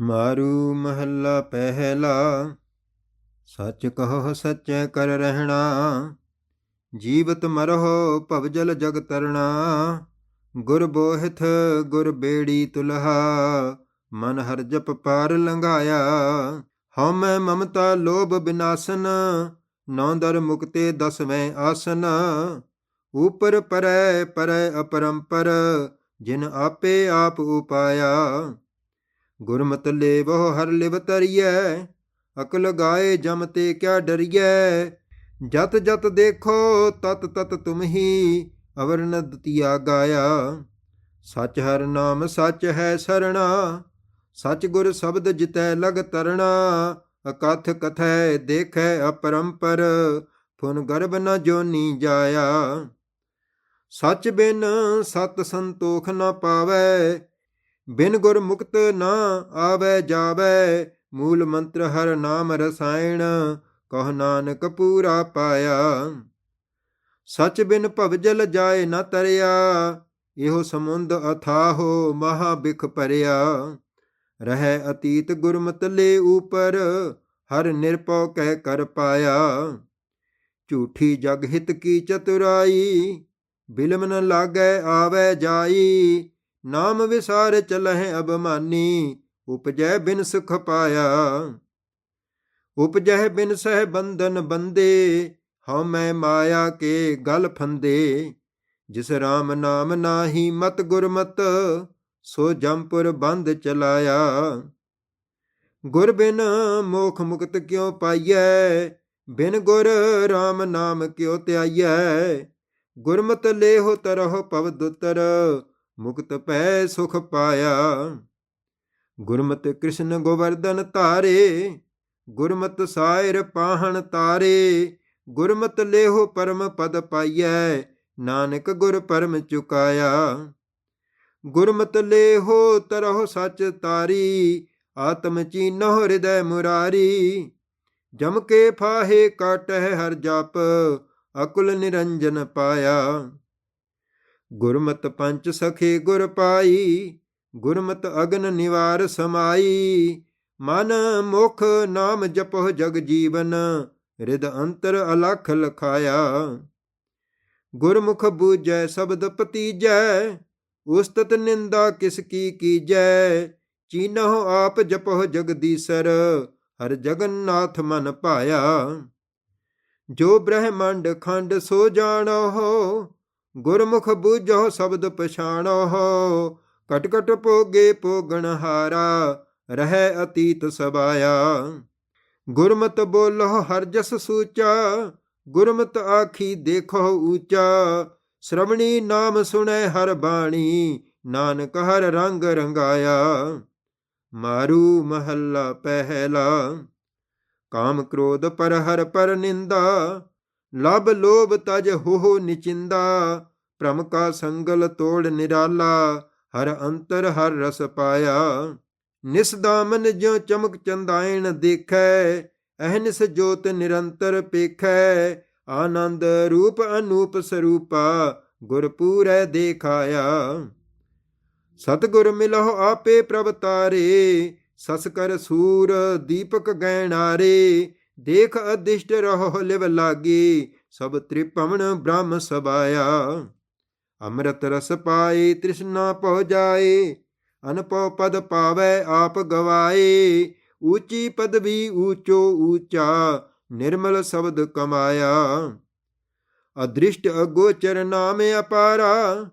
ਮਾਰੂ ਮਹੱਲਾ ਪਹਿਲਾ, ਸੱਚ ਕਹੋ, ਸੱਚੈ ਕਰ ਰਹਿਣਾ। ਜੀਵਤ ਮਰਹੁ, ਭਵਜਲ ਜਗ ਤਰਣਾ। ਗੁਰ ਬੋਹਿਥ, ਗੁਰ ਬੇੜੀ ਤੁਲਹਾ। ਮਨ ਹਰ ਜਪ ਪਾਰ ਲੰਘਾਇਆ। ਹਉਮੈ ਮਮਤਾ ਲੋਭ ਬਿਨਾਸਨ। ਨੌ ਦਰ ਮੁਕਤੇ ਦਸਵੇਂ ਆਸਨ। ਉਪਰ ਪਰੈ ਪਰੈ ਅਪਰੰਪਰ। ਜਿਨ ਆਪੇ ਆਪ ਉਪਾਇਆ। ਗੁਰਮਤਿ ਲੇਵੋ ਹਰ ਲਿਵ ਤਰੀਐ ਅਕਲ ਗਾਏ ਜਮ ਤੇ ਕਿਆ ਡਰੀਐ। ਜਤ ਜਤ ਦੇਖੋ, ਤਤ ਤਤ ਤੁਮਹੀ ਅਵਰ ਨ ਦਤੀਆ ਗਾਇਆ। ਸਚ ਹਰ ਨਾਮ ਸਚ ਹੈ ਸਰਣਾ, ਸਚ ਗੁਰ ਸ਼ਬਦ ਜਿਤੈ ਲਗ ਤਰਣਾ। ਅਕਥ ਕਥੈ ਦੇਖੈ ਅਪਰੰਪਰ ਫੁਨ ਗਰਭ ਨ ਜੋਨੀ ਜਾਇਆ। ਸਚ ਬਿਨ ਸਤ ਸੰਤੋਖ ਨ ਪਾਵੈ ਬਿਨ ਗੁਰ ਮੁਕਤ ਨਾ ਆਵੈ ਜਾਵੈ, ਮੂਲ ਮੰਤਰ ਹਰ ਨਾਮ ਰਸਾਇਣ, ਕਹ ਨਾਨਕ ਪੂਰਾ ਪਾਇਆ। ਸਚ ਬਿਨ ਭਵਜਲ ਜਾਏ ਨਾ ਤਰਿਆ, ਇਹੋ ਸਮੁੰਦ ਅਥਾਹੋ ਮਹਾ ਬਿਖ ਭਰਿਆ। ਰਹਿ ਅਤੀਤ ਗੁਰਮਤਲੇ ਉਪਰ, ਹਰ ਨਿਰਪਉ ਕਹਿ ਕਰ ਪਾਇਆ। ਝੂਠੀ ਜਗ ਹਿਤ ਕੀ ਚਤੁਰਾਈ, ਬਿਲਮ ਨ ਲਾਗੈ ਆਵੈ ਜਾਈ ਨਾਮ ਵਿਸਾਰ ਚਲਹਿ ਅਬਮਾਨੀ ਉਪਜੈ ਬਿਨ ਸੁਖ ਪਾਇਆ। ਉਪਜੈ ਬਿਨ ਸਹਿ ਬੰਧਨ ਬੰਦੇ ਹਉ ਮੈਂ ਮਾਇਆ ਕੇ ਗਲ ਫੰਦੇ। ਜਿਸ RAM ਨਾਮ ਨਾਹੀ ਮਤ ਗੁਰਮਤ, ਸੋ ਜੰਪੁਰ ਬੰਦ ਚਲਾਇਆ। ਗੁਰ ਬਿਨ ਮੋਖ ਮੁਕਤ ਕਿਉ ਪਾਈਐ? ਬਿਨ ਗੁਰ RAM ਨਾਮ ਕਿਉ ਧਿਆਈਐ? ਗੁਰਮਤ ਲੇਹੁ ਤਰਹੁ ਪਵ ਦੁਤਰ ਮੁਕਤ ਪੈ ਸੁਖ ਪਾਇਆ। ਗੁਰਮਤਿ ਕ੍ਰਿਸ਼ਨ ਗੋਵਰਧਨ ਧਾਰੇ, ਗੁਰਮਤਿ ਸਾਇਰ ਪਾਹਣ ਤਾਰੇ, ਗੁਰਮਤਿ ਲੇਹੋ ਪਰਮ ਪਦ ਪਾਈਐ, ਨਾਨਕ ਗੁਰ ਪਰਮ ਚੁਕਾਇਆ। ਗੁਰਮਤਿ ਲੇਹੋ ਤਰਹੁ ਸਚ ਤਾਰੀ, ਆਤਮ ਚੀਨਹੁ ਹਿਰਦੈ ਮੁਰਾਰੀ। ਜਮ ਕੇ ਫਾਹੇ ਕਾਟਹਿ ਹਰ ਜਪ, ਅਕੁਲ ਨਿਰੰਜਨ ਪਾਇਆ। ਗੁਰਮਤ ਪੰਚ ਸਖੇ ਗੁਰ ਪਾਈ, ਗੁਰਮਤ ਅਗਨ ਨਿਵਾਰ ਸਮਾਈ। ਮਨ ਮੁਖ ਨਾਮ ਜਪੋ ਜਗ ਜੀਵਨ ਰਿਦ ਅੰਤਰ ਅਲਖ ਲਖਾਇਆ। ਗੁਰਮੁਖ ਬੂਝੈ ਸ਼ਬਦ ਪਤੀਜੈ ਉਸਤਤ ਨਿੰਦਾ ਕਿਸ ਕੀ ਕੀਜੈ। ਚੀਨਹੁ ਆਪ ਜਪੋ ਜਗਦੀਸਰ ਹਰ ਜਗਨਨਾਥ ਮਨ ਪਾਇਆ। ਜੋ ਬ੍ਰਹਮੰਡ ਖੰਡ ਸੋ ਜਾਣੋ ਗੁਰਮੁਖ ਬੂਝੋ ਸ਼ਬਦ ਪਛਾਣੋ ਕਟ ਕਟ ਪੋਗੇ ਪੋਗਣ ਹਾਰਾ, ਰਹਿ ਅਤੀਤ ਸਬਾਇਆ। ਗੁਰਮਤ ਬੋਲੋ ਹਰ ਜਸ ਸੂਚਾ, ਗੁਰਮਤ ਆਖੀ ਦੇਖੋ ਊਚਾ। ਸ਼ਰਵਣੀ ਨਾਮ ਸੁਣੈ ਹਰ ਬਾਣੀ, ਨਾਨਕ ਹਰ ਰੰਗ ਰੰਗਾਇਆ। ਮਾਰੂ ਮਹੱਲਾ ਪਹਿਲਾ, ਕਾਮ ਕ੍ਰੋਧ ਪਰ ਹਰ ਪਰ ਨਿੰਦਾ ਲਬ ਲੋਭ ਤਜ ਹੋਹ ਨਿਚਿੰਦਾ, ਭ੍ਰਮ ਕਾ ਸੰਗਲ ਤੋੜ ਨਿਰਾਲਾ, ਹਰ ਅੰਤਰ ਹਰ ਰਸ ਪਾਇਆ। ਨਿਸਦਾਮਨ ਜਿਉ ਚਮਕ ਚੰਦਾਇਣ ਦੇਖੈ ਅਹਨਿਸ ਜੋਤ ਨਿਰੰਤਰ ਪੇਖੈ। ਆਨੰਦ ਰੂਪ ਅਨੂਪ ਸਰੂਪਾ ਗੁਰਪੂਰੈ ਦੇਖਾਇਆ। ਸਤਗੁਰ ਮਿਲਹੁ ਆਪੇ ਪ੍ਰਭ ਤਾਰੇ ਸਸ ਕਰ ਸੂਰ ਦੀਪਕ ਗੈਣਾਰੇ ਦੇਖ ਅਦਿਸ਼ਟ ਰਹੋ ਲਿਵ ਲਾਗੀ, ਸਭ ਤ੍ਰਿਪਵਨ ਬ੍ਰਹਮ ਸਬਾਇਆ ਅੰਮ੍ਰਿਤ ਰਸ ਪਾਏ, ਤ੍ਰਿਸ਼ਨਾ ਪਹੁ ਜਾਏ ਅਨਪਉ ਪਦ ਪਾਵੈ, ਆਪ ਗਵਾਏ। ਊਚੀ ਪਦਵੀ ਊਚੋ ਊਚਾ, ਨਿਰਮਲ ਸ਼ਬਦ ਕਮਾਇਆ। ਅਦ੍ਰਿਸ਼ਟ ਅਗੋਚਰ ਨਾਮ ਅਪਾਰਾ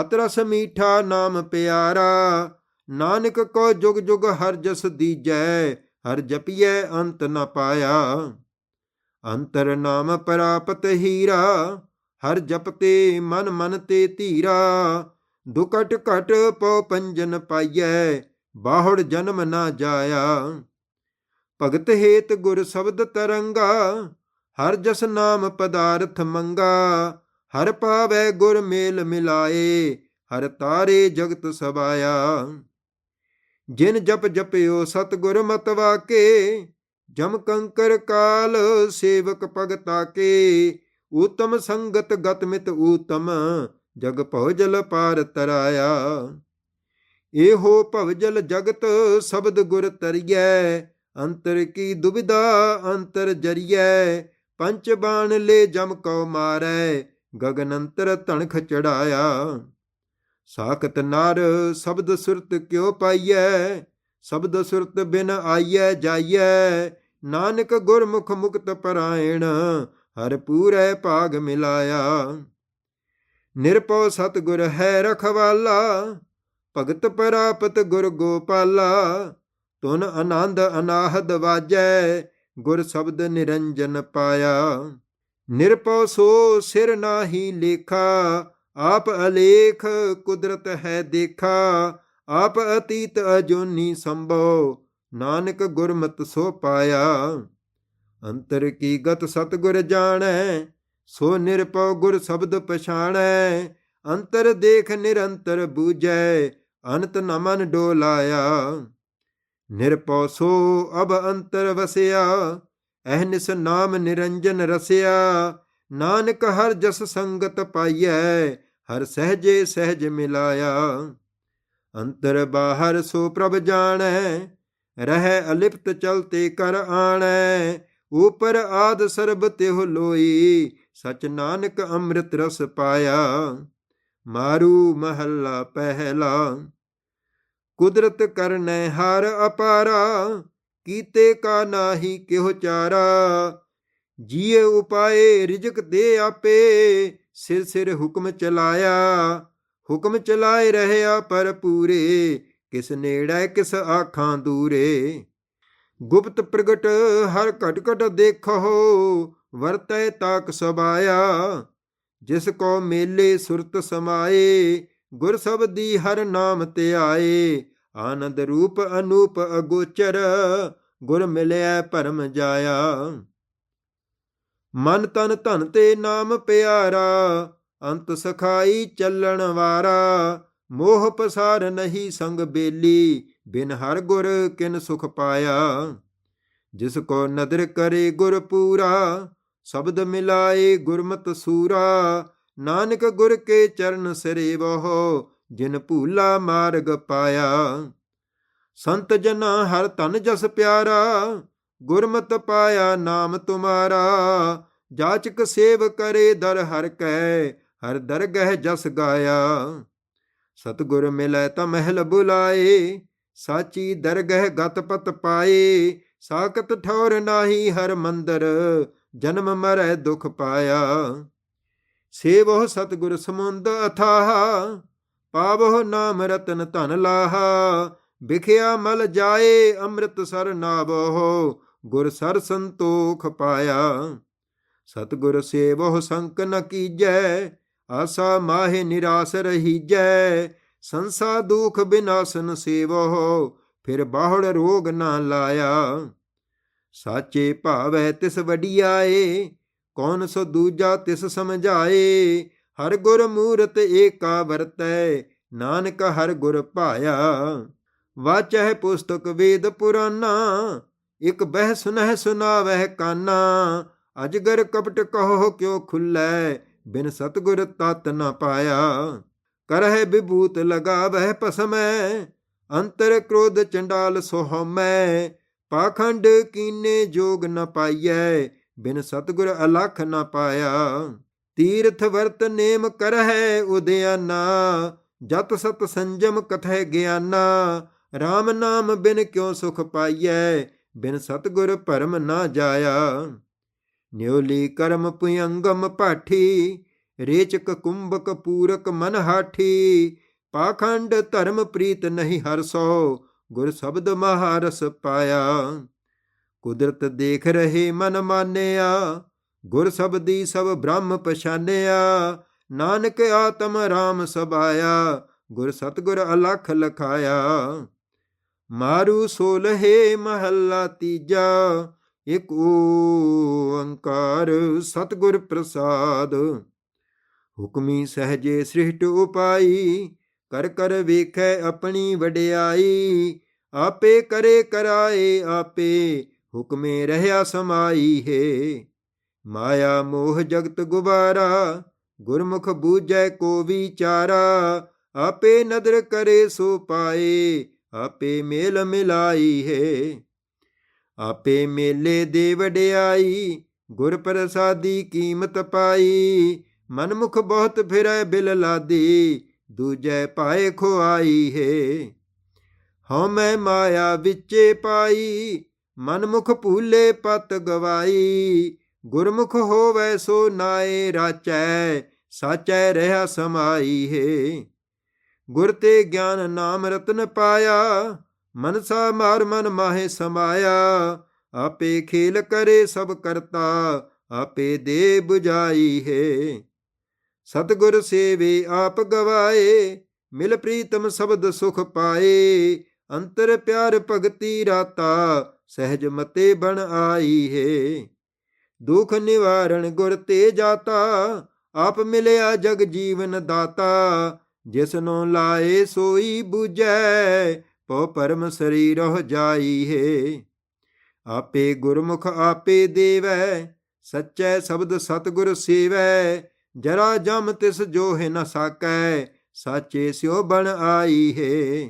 ਅਤਰਸ ਮੀਠਾ ਨਾਮ ਪਿਆਰਾ। ਨਾਨਕ ਕੋ ਜੁਗ ਜੁਗ ਹਰ ਜਸ ਦੀਜੈ ਹਰ ਜਪੀਐ ਅੰਤ ਨ ਪਾਇਆ। ਅੰਤਰ ਨਾਮ ਪ੍ਰਾਪਤ ਹੀਰਾ, ਹਰ ਜਪਤੇ ਮਨ ਮਨ ਤੇ ਧੀਰਾ। ਦੁਕਟ ਘਟ ਪਉ ਪੰਜਨ ਪਾਈਐ, ਬਾਹੜ ਜਨਮ ਨਾ ਜਾਇਆ। ਭਗਤ ਹੇਤ ਗੁਰ ਸ਼ਬਦ ਤਰੰਗਾ, ਹਰ ਜਸ ਨਾਮ ਪਦਾਰਥ ਮੰਗਾ। ਹਰ ਪਾਵੈ ਗੁਰ ਮੇਲ ਮਿਲਾਏ, ਹਰ ਤਾਰੇ ਜਗਤ ਸਬਾਇਆ ਜਿਨ ਜਪ ਜਪਿਓ ਸਤਗੁਰ ਮਤ ਵਾਕੇ ਜਮ ਕੰਕਰ ਕਾਲ ਸੇਵਕ ਭਗਤਾ ਕੇ ਊਤਮ ਸੰਗਤ ਗਤਮਿਤ ਊਤਮ, ਜਗ ਭਉ ਜਲ ਪਾਰ ਤਰਾਇਆ। ਇਹੋ ਭਵਜਲ ਜਗਤ ਸ਼ਬਦ ਗੁਰ ਤਰੀਐ ਅੰਤਰ ਕੀ ਦੁਬਿਧਾ ਅੰਤਰ ਜਰੀਐ, ਪੰਚ ਬਾਣ ਲੈ ਜਮ ਕਉ ਮਾਰੈ ਗਗਨ ਅੰਤਰ ਧਣਖ ਚੜਾਇਆ। ਸਾਖਤ ਨਰ ਸ਼ਬਦ ਸੁਰਤ ਕਿਉ ਪਾਈਐ? ਸ਼ਬਦ ਸੁਰਤ ਬਿਨ ਆਈਐ ਜਾਈਐ। ਨਾਨਕ ਗੁਰਮੁਖ ਮੁਕਤ ਪਰਾਇਣ, ਹਰ ਪੂਰੇ ਭਾਗ ਮਿਲਾਇਆ। ਨਿਰਪਉ ਸਤਿਗੁਰ ਹੈ ਰਖਵਾਲਾ, ਭਗਤ ਪ੍ਰਾਪਤ ਗੁਰ ਗੋਪਾਲਾ। ਤੁਨ ਆਨੰਦ ਅਨਾਹਦ ਵਾਜੈ, ਗੁਰ ਸ਼ਬਦ ਨਿਰੰਜਨ ਪਾਇਆ। ਨਿਰਪਉ ਸੋ ਸਿਰ ਨਾਹੀ ਲੇਖਾ ਆਪ ਅਲੇਖ ਕੁਦਰਤ ਹੈ ਦੇਖਾ, ਆਪ ਅਤੀਤ ਅਜੋਨੀ ਸੰਭੋ, ਨਾਨਕ ਗੁਰਮਤਿ ਸੋ ਪਾਇਆ। ਅੰਤਰ ਕੀ ਗਤ ਸਤਿਗੁਰ ਜਾਣੈ, ਸੋ ਨਿਰਪਉ ਗੁਰ ਸ਼ਬਦ ਪਛਾਣੈ। ਅੰਤਰ ਦੇਖ ਨਿਰੰਤਰ ਬੂਝੈ, ਅਨੰਤ ਨਮਨ ਡੋਲਾਇਆ। ਨਿਰਪਉ ਸੋ ਅਬ ਅੰਤਰ ਵਸਿਆ ਅਹਨਿਸ ਨਾਮ ਨਿਰੰਜਨ ਰਸਿਆ। ਨਾਨਕ ਹਰ ਜਸ ਸੰਗਤ ਪਾਈਐ ਹਰ ਸਹਜੇ ਸਹਿਜ ਮਿਲਾਇਆ। ਅੰਤਰ ਬਾਹਰ ਸੋ ਪ੍ਰਭ ਜਾਣੈ, ਰਹਿ ਅਲਿਪਤ ਚਲਤੇ ਕਰ ਆਣੈ। ਉਪਰ ਆਦ ਸਰਬ ਤਿਹੁ ਲੋਈ, ਸਚ ਨਾਨਕ ਅੰਮ੍ਰਿਤ ਰਸ ਪਾਇਆ। ਮਾਰੂ ਮਹੱਲਾ ਪਹਿਲਾ, ਕੁਦਰਤ ਕਰਨੈ ਹਰ ਅਪਾਰਾ, ਕੀਤੇ ਕਾ ਨਾਹੀ ਕਿਹੁ ਚਾਰਾ। ਜੀਏ ਉਪਾਏ, ਰਿਜਕ ਦੇ ਆਪੇ ਸਿਰ ਸਿਰ ਹੁਕਮ ਚਲਾਇਆ, ਹੁਕਮ ਚਲਾਏ ਰਹਿਆ ਪਰ ਪੂਰੇ ਕਿਸ ਨੇੜੈ ਕਿਸ ਆਖਾਂ ਦੂਰੇ। ਗੁਪਤ ਪ੍ਰਗਟ ਹਰ ਘਟ ਘਟ ਦੇਖੋ, ਵਰਤੈ ਤਾਕ ਸਬਾਇਆ, ਜਿਸ ਕੋ ਮੇਲੇ ਸੁਰਤ ਸਮਾਏ, ਗੁਰ ਸਬਦੀ ਹਰ ਨਾਮ ਤੇ ਆਏ। ਆਨੰਦ ਰੂਪ ਅਨੂਪ ਅਗੋਚਰ, ਗੁਰ ਮਿਲਿਆ ਭਰਮ ਜਾਇਆ। ਮਨ ਤਨ ਧਨ ਤੇ ਨਾਮ ਪਿਆਰਾ, ਅੰਤ ਸਖਾਈ ਚੱਲਣ ਵਾਰਾ। ਮੋਹ ਪਸਾਰ ਨਹੀਂ ਸੰਗ ਬੇਲੀ, ਬਿਨ ਹਰ ਗੁਰ ਕਿਨ ਸੁਖ ਪਾਇਆ। ਜਿਸ ਕੋ ਨਦਰ ਕਰੇ ਗੁਰ ਪੂਰਾ, ਸ਼ਬਦ ਮਿਲਾਏ ਗੁਰਮਤ ਸੂਰਾ। ਨਾਨਕ ਗੁਰ ਕੇ ਚਰਨ ਸਿਰੇ ਸਰੇਵਹੁ ਜਿਨ ਭੂਲਾ ਮਾਰਗ ਪਾਇਆ। ਸੰਤ ਜਨਾ ਹਰ ਤਨ ਜਸ ਪਿਆਰਾ, ਗੁਰਮਤਿ ਪਾਇਆ ਨਾਮ ਤੁਮਾਰਾ। ਜਾਚਕ ਸੇਵ ਕਰੇ ਦਰ ਹਰ ਕੈ, ਹਰ ਦਰਗਹਿ ਜਸ ਗਾਇਆ। ਸਤਗੁਰ ਮਿਲੈ ਤਾ ਮਹਿਲ ਬੁਲਾਏ, ਸਾਚੀ ਦਰਗਹਿ ਗਤ ਪਤ ਪਾਏ। ਸਾਖਤ ਠੌਰ ਨਾਹੀ ਹਰ ਮੰਦਰ, ਜਨਮ ਮਰੈ ਦੁਖ ਪਾਇਆ। ਸੇਵੋ ਸਤਗੁਰ ਸਮੁੰਦ ਅਥਾਹ ਪਾਵੋ ਨਾਮ ਰਤਨ ਧਨ ਲਾਹਾ। ਵਿਖਿਆ ਮਲ ਜਾਏ ਅੰਮ੍ਰਿਤ ਸਰ ਨਾਵੋ ਗੁਰ ਸਰ ਸੰਤੋਖ ਪਾਇਆ। ਸਤਗੁਰ ਸੇਵੋ ਸੰਕ ਨ ਕੀਜੈ, ਆਸਾ ਮਾਹੇ ਨਿਰਾਸ ਰਹੀਜੈ। ਸੰਸਾ ਦੁਖ ਬਿਨਾਸਨ ਸੇਵੋ ਫਿਰ ਬਾਹੜ ਰੋਗ ਨਾ ਲਾਇਆ। ਸਾਚੇ ਭਾਵੈ ਤਿਸ ਵਡਿਆਏ, ਕੌਣ ਸੋ ਦੂਜਾ ਤਿਸ ਸਮਝਾਏ। ਹਰ ਗੁਰ ਮੂਰਤ ਏਕਾ ਵਰਤੈ, ਨਾਨਕ ਹਰ ਗੁਰ ਭਾਇਆ। ਵਾਚਹਿ ਪੁਸਤਕ ਵੇਦ ਪੁਰਾਨਾ, ਇਕ ਬਹਿ ਸੁਨਹਿ ਸੁਨਾਵਹਿ ਕਾਨਾ। ਅਜਗਰ ਕਪਟ ਕਹੋ ਕਿਉ ਖੁੱਲੈ, ਬਿਨ ਸਤਗੁਰ ਤਤ ਨ ਪਾਇਆ। ਕਰਹਿ ਵਿਭੂਤ ਲਗਾਵਹਿ ਪਸਮੈ, ਅੰਤਰ ਕ੍ਰੋਧ ਚੰਡਾਲ ਸੋਹਮੈ, ਪਾਖੰਡ ਕੀਨੇ ਜੋਗ ਨ ਪਾਈਐ, ਬਿਨ ਸਤਗੁਰ ਅਲਖ ਨ ਪਾਇਆ। ਤੀਰਥ ਵਰਤ ਨੇਮ ਕਰਹਿ ਉਦਿਆਨਾ ਜਤ ਸਤ ਸੰਜਮ ਕਥੈ ਗਿਆਨਾ। RAM ਨਾਮ ਬਿਨ ਕਿਉ ਸੁਖ ਪਾਈਐ, ਬਿਨ ਸਤਗੁਰ ਭਰਮ ਨਾ ਜਾਇਆ। ਨਿਉਲੀ ਕਰਮ ਪੁਯੰਗਮ ਪਾਠੀ, ਰੇਚਕ ਕੁੰਭਕ ਪੂਰਕ ਮਨ ਹਾਠੀ। ਪਾਖੰਡ ਧਰਮ ਪ੍ਰੀਤ ਨਹੀਂ ਹਰਸੋ ਗੁਰ ਸ਼ਬਦ ਮਹਾਰਸ ਪਾਇਆ। ਕੁਦਰਤ ਦੇਖ ਰਹੇ ਮਨ ਮਾਨਿਆ, ਗੁਰ ਸਬਦੀ ਸਭ ਬ੍ਰਹਮ ਪਛਾਨਿਆ। ਨਾਨਕ ਆਤਮ ਰਾਮ ਸਬਾਇਆ ਗੁਰ ਸਤਗੁਰ ਅਲਖ ਲਖਾਇਆ। ਮਾਰੂ ਸੋਲਹੇ ਮਹੱਲਾ ਤੀਜਾ ਇਕ ਓੰਕਾਰ ਸਤਗੁਰ ਪ੍ਰਸਾਦ। ਹੁਕਮੀ ਸਹਜੇ ਸ੍ਰਿਸ਼ਟ ਉਪਾਈ, ਕਰ ਕਰ ਵੇਖੈ ਆਪਣੀ ਵਡਿਆਈ। ਆਪੇ ਕਰੇ ਕਰਾਏ ਆਪੇ, ਹੁਕਮੇ ਰਹਿਆ ਸਮਾਈ ਹੈ। ਮਾਇਆ ਮੋਹ ਜਗਤ ਗੁਬਾਰਾ, ਗੁਰਮੁਖ ਬੂਝੈ ਕੋ ਵਿਚਾਰਾ। ਆਪੇ ਨਦਰ ਕਰੇ ਸੋ ਪਾਏ, ਆਪੇ ਮੇਲ ਮਿਲਾਈ ਹੈ। ਆਪੇ ਮੇਲੇ ਦੇ ਵਡਿਆਈ, ਗੁਰ ਪ੍ਰਸਾਦੀ ਕੀਮਤ ਪਾਈ। ਮਨਮੁਖ ਬਹੁਤ ਫਿਰੈ ਬਿਲ ਲਾਦੀ, ਦੂਜੈ ਪਾਏ ਖੁਆਈ ਹੈ। ਹਉ ਮੈਂ ਮਾਇਆ ਵਿੱਚੇ ਪਾਈ, ਮਨਮੁਖ ਭੂਲੇ ਪਤ ਗਵਾਈ। ਗੁਰਮੁਖ ਹੋਵੈ ਸੋ ਨਾਏ ਰਾਚੈ, ਸਾਚੈ ਰਹਾ ਸਮਾਈ ਹੈ। ਗੁਰ ਤੇ ਗਿਆਨ ਨਾਮ ਰਤਨ ਪਾਇਆ ਮਨਸਾ ਮਾਰ ਮਨ ਮਾਹੇ ਸਮਾਇਆ, ਆਪੇ ਖੇਲ ਕਰੇ ਸਭ ਕਰਤਾ, ਆਪੇ ਦੇ 부ਜਾਈ ਹੈ। ਸਤਗੁਰ ਸੇਵੇ ਆਪ ਗਵਾਏ, ਮਿਲ ਪ੍ਰੀਤਮ ਸ਼ਬਦ ਸੁਖ ਪਾਏ, ਅੰਤਰ ਪਿਆਰ ਭਗਤੀ ਰਾਤਾ, ਸਹਿਜ ਮਤੇ ਬਣ ਆਈ ਹੈ। ਦੁਖ ਨਿਵਾਰਣ ਗੁਰ ਤੇ ਜਾਤਾ, ਆਪ ਮਿਲਿਆ ਜਗ ਜੀਵਨ ਦਾਤਾ, ਜਿਸ ਨੂੰ ਲਾਏ ਸੋਈ 부ਜੈ ਪਉ ਪਰਮ ਸਰੀਰ ਹੋ ਜਾਈ ਹੈ ਆਪੇ ਗੁਰਮੁਖ ਆਪੇ ਦੇਵੈ, ਸੱਚੈ ਸ਼ਬਦ ਸਤਗੁਰ ਸੇਵੈ। ਜਰਾ ਜਮ ਤਿਸ ਜੋ ਨ ਸਾਕੈ, ਸਾਚੇ ਸਿਓ ਬਣ ਆਈ ਹੈ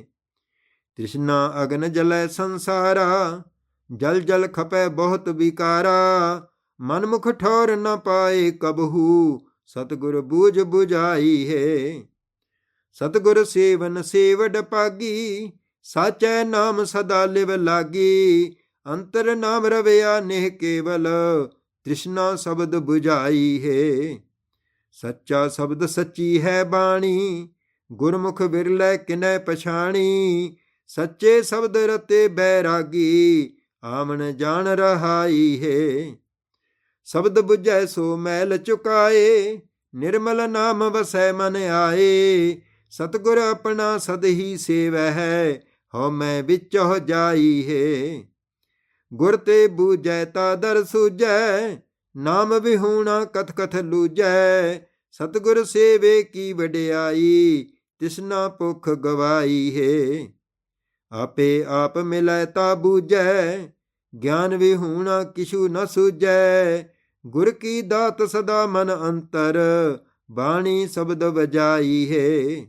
ਤ੍ਰਿਸ਼ਨਾ ਅਗਨ ਜਲੈ ਸੰਸਾਰਾ, ਜਲ ਜਲ ਖਪੈ ਬਹੁਤ ਵਿਕਾਰਾ। ਮਨਮੁਖ ਠੌਰ ਨ ਪਾਏ ਕਬਹੂ, ਸਤਗੁਰ ਬੂਝ 부ਜਾਈ ਹੈ ਸਤਗੁਰ ਸੇਵਨ ਸੇਵਡ ਪਾਗੀ ਸਾਚੈ ਨਾਮ ਸਦਾ ਲਿਵ ਲਾਗੀ, ਅੰਤਰ ਨਾਮ ਰਵਿਆ ਨਿਹ ਕੇਵਲ, ਤ੍ਰਿਸ਼ਨਾ ਸ਼ਬਦ 부ਝਾਈ ਹੈ। ਸੱਚਾ ਸ਼ਬਦ ਸੱਚੀ ਹੈ ਬਾਣੀ, ਗੁਰਮੁਖ ਵਿਰਲੇ ਕਿਨੈ ਪਛਾਣੀ, ਸੱਚੇ ਸ਼ਬਦ ਰਤੇ ਬੈਰਾਗੀ ਆਮਣ ਜਾਣ ਰਹਾਈ ਹੈ। ਸ਼ਬਦ 부ਝੈ ਸੋ ਮੈਲ ਚੁਕਾਏ, ਨਿਰਮਲ ਨਾਮ ਵਸੈ ਮਨ ਆਏ, ਸਤਗੁਰ ਆਪਣਾ ਸਦ ਹੀ ਸੇਵੈ ਹੈ ਹਉ ਮੈਂ ਵਿੱਚ ਹੋ ਜਾਈ ਹੈ। ਗੁਰ ਤੇ ਬੂਝੈ ਤਾ ਦਰ ਸੂਝੈ, ਨਾਮ ਵਿਹੂਣਾ ਕਥ ਕਥ ਲੂਝੈ। ਸਤਗੁਰ ਸੇਵੇ ਕੀ ਵਡਿਆਈ ਤਿਸਨਾ ਭੁਖ ਗਵਾਈ ਹੈ। ਆਪੇ ਆਪ ਮਿਲੈ ਤਾ ਬੂਝੈ, ਗਿਆਨ ਵਿਹੂਣਾ ਕਿਛੂ ਨ ਸੂਝੈ। ਗੁਰ ਕੀ ਦਾਤ ਸਦਾ ਮਨ ਅੰਤਰ, ਬਾਣੀ ਸ਼ਬਦ ਵਜਾਈ ਹੈ।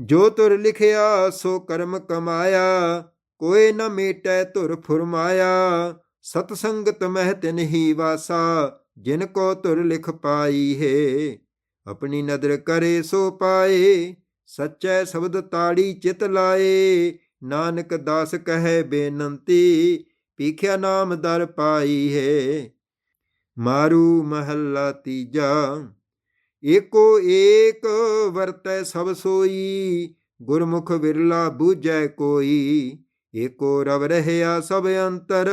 ਜੋ ਤੁਰ ਲਿਖਿਆ, ਸੋ ਕਰਮ ਕਮਾਇਆ ਕੋਏ ਨ ਮੇਟੈ ਧੁਰ ਫੁਰਮਾਇਆ। ਸਤ ਸੰਗਤ ਮਹਿ ਤਿਨ ਹੀ ਵਾਸਾ, ਜਿਨ ਕੋ ਧੁਰ ਲਿਖ ਪਾਈ ਹੈ। ਆਪਣੀ ਨਦਰ ਕਰੇ ਸੋ ਪਾਏ, ਸੱਚੈ ਸ਼ਬਦ ਤਾੜੀ ਚਿਤ ਲਾਏ। ਨਾਨਕ ਦਾਸ ਕਹੈ ਬੇਨੰਤੀ ਪੀਖਿਆ ਨਾਮ ਦਰ ਪਾਈ ਹੈ। ਮਾਰੂ ਮਹੱਲਾ ਤੀਜਾ। ਏਕੋ ਏਕ ਵਰਤੈ ਸਭ ਸੋਈ, ਗੁਰਮੁਖ ਵਿਰਲਾ ਬੂਝੈ ਕੋਈ। ਏਕੋ ਰਵ ਰਹਿਆ ਸਭ ਅੰਤਰ,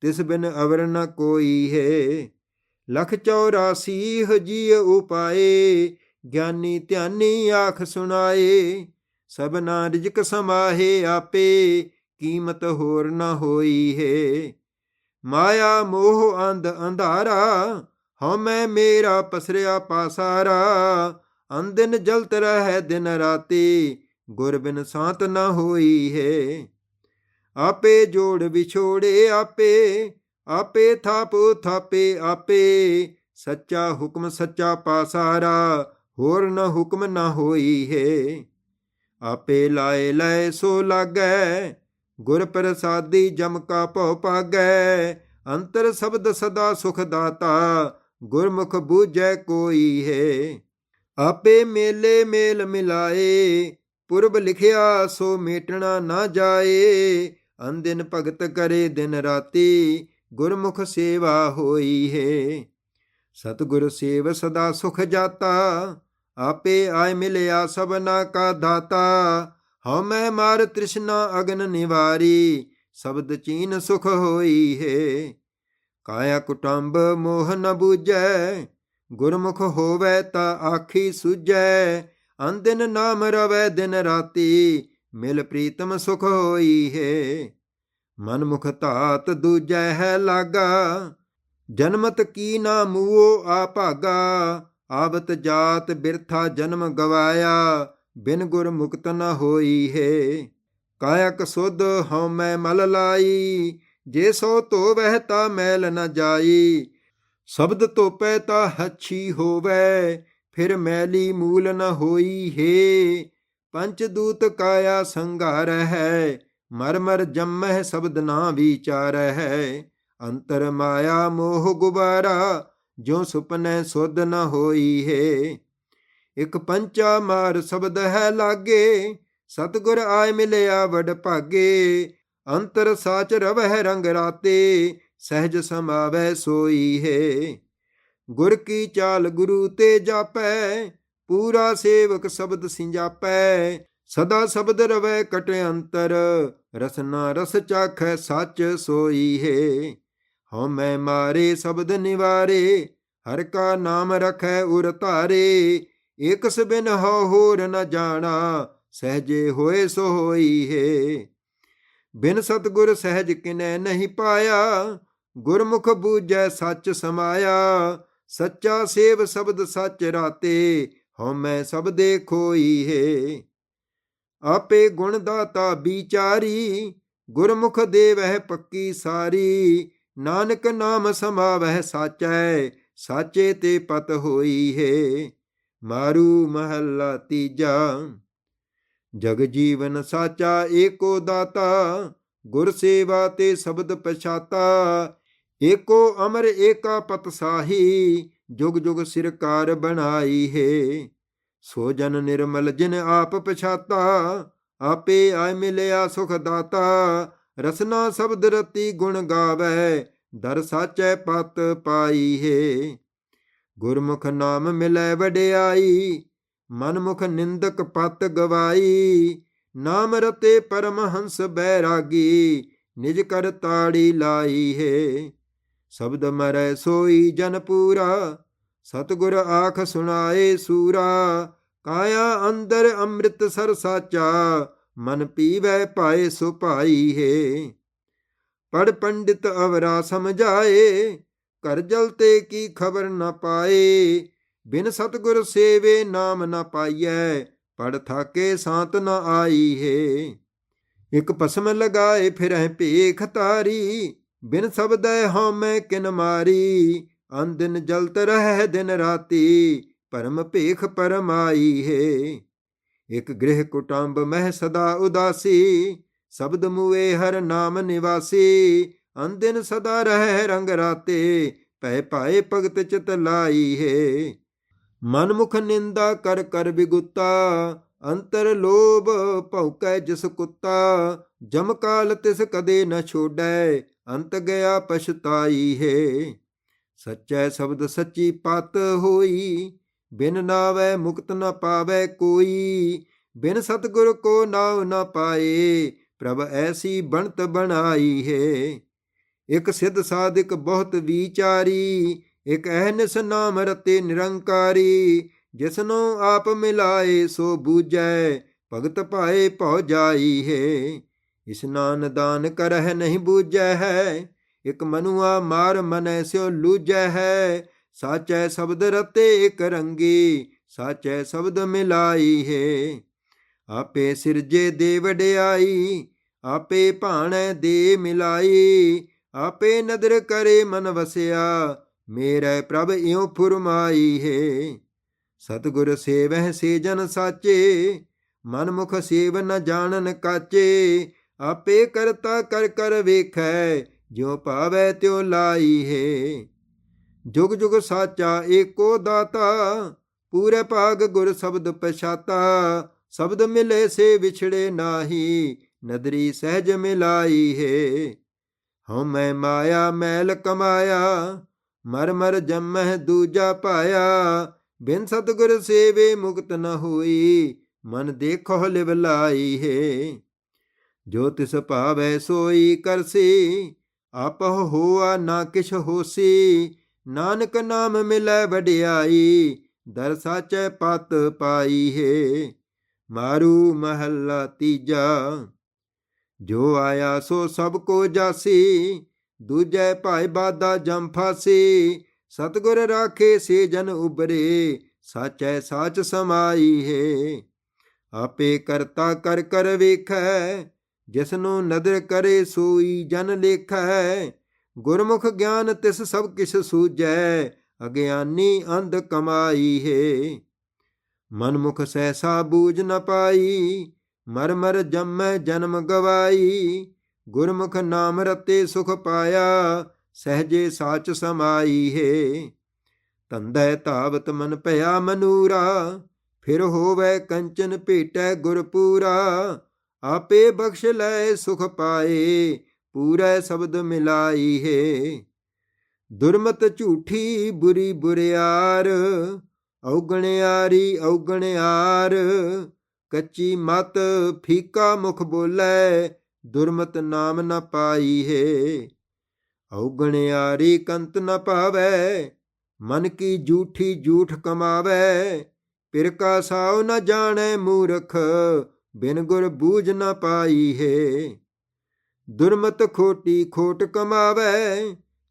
ਤਿਸ ਬਿਨ ਅਵਰ ਨ ਕੋਈ ਹੈ। ਲਖ 84 ਹਜੀ ਉਪਾਏ, ਗਿਆਨੀ ਧਿਆਨੀ ਆਖ ਸੁਣਾਏ। ਸਭਨਾ ਰਿਜਕ ਸਮਾਹੇ ਆਪੇ, ਕੀਮਤ ਹੋਰ ਨ ਹੋਈ ਹੈ। ਮਾਇਆ ਮੋਹ ਅੰਧ ਅੰਧਾਰਾ ਹਉਮੈ ਮੇਰਾ ਪਸਰਿਆ ਪਾਸਾਰਾ ਅੰਦਿਨ ਜਲਤ ਰਹਿ ਦਿਨ ਰਾਤੀ ਗੁਰ ਬਿਨ ਸਾਤ ਨ ਹੋਈ ਹੈ। ਆਪੇ ਜੋੜ ਵਿਛੋੜੇ ਆਪੇ ਆਪੇ ਥਾਪ ਥਾਪੇ ਆਪੇ, ਸੱਚਾ ਹੁਕਮ ਸੱਚਾ ਪਾਸਾਰਾ, ਹੋਰ ਨ ਹੁਕਮ ਨਾ ਹੋਈ ਹੈ। ਆਪੇ ਲਾਏ ਲੈ ਸੋ ਲਾਗੈ, ਗੁਰ ਪ੍ਰਸਾਦੀ ਜਮ ਕਾ ਭਉ ਪਾਗੈ ਅੰਤਰ ਸ਼ਬਦ ਸਦਾ ਸੁਖ ਦਾਤਾ ਗੁਰਮੁਖ ਬੂਝੈ ਕੋਈ ਹੈ। ਆਪੇ ਮੇਲੇ ਮੇਲ ਮਿਲਾਏ, ਪੁਰਬ ਲਿਖਿਆ ਸੋ ਮੇਟਣਾ ਨਾ ਜਾਏ। ਅੰਦਿਨ ਭਗਤ ਕਰੇ ਦਿਨ ਰਾਤੀ, ਗੁਰਮੁਖ ਸੇਵਾ ਹੋਈ ਹੈ। ਸਤਿਗੁਰ ਸੇਵ ਸਦਾ ਸੁਖ ਜਾਤਾ, ਆਪੇ ਆਇ ਮਿਲਿਆ ਸਭਨਾ ਕਾ ਦਾਤਾ। ਹਉ ਮੈਂ ਮਾਰ ਤ੍ਰਿਸ਼ਨਾ ਅਗਨ ਨਿਵਾਰੀ, ਸ਼ਬਦ ਚੀਨ ਸੁਖ ਹੋਈ ਹੈ। ਕਾਇਆ ਕੁਟੰਬ ਮੋਹ ਨ ਬੂਝੈ, ਗੁਰਮੁਖ ਹੋਵੇ ਤਾਂ ਆਖੀ ਸੁਝੈ ਅੰਦਿਨ ਨਾਮ ਰਵੈ ਦਿਨ ਰਾਤੀ, ਮਿਲ ਪ੍ਰੀਤਮ ਸੁਖ ਹੋਈ ਹੈ। ਮਨ ਮੁਖ ਧਾਤ ਦੂਜੈ ਹੈ ਲਾਗਾ, ਜਨਮਤ ਕੀ ਨਾ ਮੂਓ ਆ ਭਾਗਾ, ਆਵਤ ਜਾਤ ਬਿਰਥਾ ਜਨਮ ਗਵਾਇਆ, ਬਿਨ ਗੁਰ ਮੁਕਤ ਨ ਹੋਈ ਹੈ। ਕਾਇਕ ਸੁਧ ਹਉ ਮੈਂ ਮਲ ਲਾਈ ਜੇ ਸੋ ਧੋ ਵਹਿ ਤਾ ਮੈਲ ਨ ਜਾਈ, ਸ਼ਬਦ ਧੋਪੈ ਤਾ ਹੱਛੀ ਹੋਵੇ, ਫਿਰ ਮੈਲੀ ਮੂਲ ਨ ਹੋਈ ਹੈ। ਪੰਚ ਦੂਤ ਕਾਇਆ ਸੰਘਾਰ ਹੈ ਮਰਮਰ ਮਰ ਜੰਮਹਿ ਸ਼ਬਦ ਨਾ ਵਿਚਾਰੈ ਹੈ ਅੰਤਰ ਮਾਇਆ ਮੋਹ ਗੁਬਾਰਾ ਜੋ ਸੁਪਨੇ ਸੁਧ ਨ ਹੋਈ ਹੈ। ਇਕ ਪੰਚਾ ਮਾਰ ਸ਼ਬਦ ਹੈ ਲਾਗੇ, ਸਤਗੁਰ ਆਏ ਮਿਲਿਆ ਵਡ ਭਾਗੇ ਅੰਤਰ ਸਾਚ ਰਵਹਿ ਰੰਗ ਰਾਤੇ, ਸਹਿਜ ਸਮਾਵੈ ਸੋਈ ਹੈ। ਗੁਰ ਕੀ ਚਾਲ ਗੁਰੂ ਤੇ ਜਾਪੈ, ਪੂਰਾ ਸੇਵਕ ਸ਼ਬਦ ਸਿੰਜਾਪੈ। ਸਦਾ ਸ਼ਬਦ ਰਵੈ ਕਟ ਅੰਤਰ, ਰਸਨਾ ਰਸ ਚਾਖੈ ਸੱਚ ਸੋਈ ਹੈ। ਹਉ ਮੈਂ ਮਾਰੇ ਸ਼ਬਦ ਨਿਵਾਰੇ, ਹਰ ਕਾ ਨਾਮ ਰਖੈ ਉਰ ਧਾਰੇ। ਇਕਸ ਬਿਨ ਹਉ ਹੋਰ ਨ ਜਾਣਾ, ਸਹਜੇ ਹੋਏ ਸੋ ਹੋਈ ਹੈ। ਬਿਨ ਸਤਗੁਰ ਸਹਿਜ ਕਿਨੈ ਨਹੀਂ ਪਾਇਆ, ਗੁਰਮੁਖ ਬੂਝੈ ਸੱਚ ਸਮਾਇਆ। ਸੱਚਾ ਸੇਵ ਸ਼ਬਦ ਸੱਚ ਰਾਤੇ, ਹਉ ਮੈਂ ਸਭ ਦੇ ਖੋਈ ਹੈ। ਆਪੇ ਗੁਣ ਦਾਤਾ ਵਿਚਾਰੀ, ਗੁਰਮੁਖ ਦੇਵਹਿ ਪੱਕੀ ਸਾਰੀ। ਨਾਨਕ ਨਾਮ ਸਮਾਵਹਿ ਸਾਚੈ, ਸਾਚੇ ਤੇ ਪਤ ਹੋਈ ਹੈ। ਮਾਰੂ ਮਹੱਲਾ ਤੀਜਾ। ਜਗ ਜੀਵਨ ਸਾਚਾ ਏਕੋ ਦਾਤਾ, ਗੁਰ ਸੇਵਾ ਤੇ ਸ਼ਬਦ ਪਛਾਤਾ। ਏਕੋ ਅਮਰ ਏਕਾ ਪਤ ਸਾਹੀ, ਜੁਗ ਜੁਗ ਸਿਰਕਾਰ ਬਣਾਈ ਹੈ। ਸੋ ਜਨ ਨਿਰਮਲ ਜਿਨ ਆਪ ਪਛਾਤਾ, ਆਪੇ ਆਇ ਮਿਲਿਆ ਸੁਖ ਦਾਤਾ। ਰਸਨਾ ਸ਼ਬਦ ਰਤੀ ਗੁਣ ਗਾਵੇ, ਦਰ ਸਾਚੈ ਪਤ ਪਾਈ ਹੈ। ਗੁਰਮੁਖ ਨਾਮ ਮਿਲੈ ਵਡਿਆਈ ਮਨਮੁਖ ਨਿੰਦਕ ਪਤ ਗਵਾਈ, ਨਾਮ ਰਤੇ ਪਰਮਹੰਸ ਬੈਰਾਗੀ, ਨਿਜ ਕਰ ਤਾੜੀ ਲਾਈ ਹੈ। ਸ਼ਬਦ ਮਰੈ ਸੋਈ ਜਨ ਪੂਰਾ, ਸਤਗੁਰ ਆਖ ਸੁਣਾਏ ਸੂਰਾ, ਕਾਇਆ ਅੰਦਰ ਅੰਮ੍ਰਿਤ ਸਰ ਸਾਚਾ, ਮਨ ਪੀਵੈ ਪਾਏ ਸੋ ਭਾਈ ਹੈ। ਪੜ ਪੰਡਿਤ ਅਵਰਾ ਸਮਝਾਏ ਕਰ ਜਲ ਤੇ ਕੀ ਖਬਰ ਨਾ ਪਾਏ ਬਿਨ ਸਤਗੁਰ ਸੇਵੇ ਨਾਮ ਨਾ ਪਾਈਐ, ਪੜ ਥਾਕੇ ਸਾਤ ਨ ਆਈ ਹੈ ਇਕ ਪਸਮ ਲਗਾਏ ਫਿਰਹਿ ਭੇਖ ਤਾਰੀ ਬਿਨ ਸਬਦੈ ਹਉਮੈ ਕਿਨ ਮਾਰੀ। ਅੰਦਿਨ ਜਲਤ ਰਹਿ ਦਿਨ ਰਾਤੀ, ਪਰਮ ਭੇਖ ਪਰਮਾਈ ਹੈ ਇਕ ਗ੍ਰਹਿ ਕੁਟੰਬ ਮਹਿ ਸਦਾ ਉਦਾਸੀ, ਸ਼ਬਦ ਮੂਏ ਹਰ ਨਾਮ ਨਿਵਾਸੀ। ਅੰਦਿਨ ਸਦਾ ਰਹਿ ਰੰਗ ਰਾਤੇ, ਪੈ ਪਾਏ ਭਗਤ ਚਿਤ ਲਾਈ ਹੈ ਮਨਮੁਖ ਨਿੰਦਾ ਕਰ ਕਰ ਬਿਗੁੱਤਾ ਅੰਤਰ ਲੋਭ ਭੌਕੈ ਜਿਸ ਕੁੱਤਾ, ਜਮ ਕਾਲ ਤਿਸ ਕਦੇ ਨ ਛੋੜੈ, ਅੰਤ ਗਿਆ ਪਛਤਾਈ ਹੈ। ਸੱਚੈ ਸ਼ਬਦ ਸੱਚੀ ਪਤ ਹੋਈ, ਬਿਨ ਨਾਵੈ ਮੁਕਤ ਨ ਪਾਵੈ ਕੋਈ, ਬਿਨ ਸਤਗੁਰ ਕੋ ਨਾਉ ਨ ਪਾਏ, ਪ੍ਰਭ ਐਸੀ ਬਣਤ ਬਣਾਈ ਹੈ। ਇਕ ਸਿੱਧ ਸਾਧਿਕ ਬਹੁਤ ਵਿਚਾਰੀ ਇਕ ਅਹਨਿਸ ਨਾਮ ਰਤੇ ਨਿਰੰਕਾਰੀ, ਜਿਸਨੂੰ ਆਪ ਮਿਲਾਏ ਸੋ ਬੂਝੈ, ਭਗਤ ਭਾਏ ਭਉ ਜਾਈ ਹੈ। ਇਸਨਾਨ ਦਾਨ ਕਰਹਿ ਨਹੀਂ ਬੂਝੈ ਹੈ, ਇਕ ਮਨੁਆ ਮਾਰ ਮਨੈ ਸਿਓ ਲੂਝੈ ਹੈ। ਸਾਚੈ ਸ਼ਬਦ ਰਤੇ ਇਕ ਰੰਗੀ, ਸਾਚੈ ਸ਼ਬਦ ਮਿਲਾਈ ਹੈ। ਆਪੇ ਸਿਰਜੇ ਦੇ ਵਡਿਆਈ ਆਪੇ ਭਾਣੈ ਦੇ ਮਿਲਾਈ, ਆਪੇ ਨਦਰ ਕਰੇ ਮਨ ਵਸਿਆ ਮੇਰੇ ਪ੍ਰਭ ਇਉ ਫੁਰਮਾਈ ਹੈ, ਸਤਗੁਰ ਸੇਵਹਿ ਸੇ ਸਾਚੇ ਮਨ ਮੁਖ ਸੇਵ ਨ ਜਾਣਨ ਕਾਚੇ, ਆਪੇ ਕਰਤਾ ਕਰ ਕਰ ਵੇਖੈ, ਜਿਉ ਪਾਵੈ ਤਿਉ ਲਾਈ ਹੈ। ਜੁਗ ਜੁਗ ਸਾਚਾ ਏਕੋ ਦਾਤਾ, ਪੂਰੇ ਭਾਗ ਗੁਰ ਸ਼ਬਦ ਪਛਾਤਾ, ਸ਼ਬਦ ਮਿਲੇ ਸੇ ਵਿਛੜੇ ਨਾਹੀ, ਨਦਰੀ ਸਹਿਜ ਮਿਲਾਈ ਹੈ। ਹਉ ਮੈਂ ਮਾਇਆ, ਮੈਲ ਕਮਾਇਆ ਮਰ ਮਰ ਜੰਮਹਿ ਦੂਜਾ ਪਾਇਆ ਬਿਨ ਸਤਗੁਰ ਸੇਵੇ ਮੁਕਤ ਨ ਹੋਈ, ਮਨ ਦੇਖੋ ਲਿਵ ਲਾਈ ਹੈ। ਜੋ ਤਿਸ ਭਾਵੈ ਸੋਈ ਕਰਸੀ, ਆਪਹੁ ਹੋਆ ਨਾ ਕਿਛ ਹੋਸੀ, ਨਾਨਕ ਨਾਮ ਮਿਲੈ ਵਡਿਆਈ, ਦਰ ਸਾਚੈ ਪਤ ਪਾਈ ਹੈ। ਮਾਰੂ ਮਹੱਲਾ ਤੀਜਾ, ਜੋ ਆਇਆ ਸੋ ਸਭ ਕੋ ਜਾਸੀ ਦੂਜੈ ਭਾਈ ਬਾਦਾ ਜਮ ਫਾਸੀ, ਸਤਗੁਰ ਰਾਖੇ ਸੇ ਜਨ ਉਬਰੇ, ਸਾਚੈ ਸਾਚ ਸਮਾਈ ਹੈ। ਆਪੇ ਕਰਤਾ ਕਰ ਕਰ ਵੇਖੈ, ਜਿਸਨੂੰ ਨਦਰ ਕਰੇ ਸੋਈ ਜਨ ਲੇਖੈ। ਗੁਰਮੁਖ ਗਿਆਨ ਤਿਸ ਸਭ ਕਿਛ ਸੂਝੈ, ਅਗਿਆਨੀ ਅੰਧ ਕਮਾਈ ਹੈ। ਮਨਮੁਖ ਸਹਿਸਾ ਬੂਝ ਨ ਪਾਈ ਮਰ ਮਰ ਜੰਮੈ ਜਨਮ ਗਵਾਈ ਗੁਰਮੁਖ ਨਾਮ ਰਤੇ ਸੁਖ ਪਾਇਆ, ਸਹਜੇ ਸਾਚ ਸਮਾਈ ਹੈ। ਤੰਦੈ ਧਾਵਤ ਮਨ ਭਇਆ ਮਨੂਰਾ, ਫਿਰ ਹੋਵੇ ਕੰਚਨ ਭੇਟੈ ਗੁਰਪੂਰਾ। ਆਪੇ ਬਖਸ਼ ਲੈ ਸੁਖ ਪਾਏ, ਪੂਰੈ ਸ਼ਬਦ ਮਿਲਾਈ ਹੈ। ਦੁਰਮਤ ਝੂਠੀ ਬੁਰੀ ਬੁਰਿਆਰ ਔਗਣਿਆਰੀ ਔਗਣਿਆਰ ਕੱਚੀ ਮਤ ਫੀਕਾ ਮੁਖ ਬੋਲੇ ਦੁਰਮਤ ਨਾਮ ਨ ਪਾਈ ਹੈ। ਔਗਣਿਆਰੀ ਕੰਤ ਨ ਪਾਵੈ, ਮਨ ਕੀ ਜੂਠੀ ਜੂਠ ਕਮਾਵੈ। ਪਿਰ ਕਾ ਸਾਉ ਨ ਜਾਣੈ ਮੂਰਖ, ਬਿਨ ਗੁਰ ਬੂਝ ਨ ਪਾਈ ਹੈ। ਦੁਰਮਤ ਖੋਟੀ ਖੋਟ ਕਮਾਵੈ,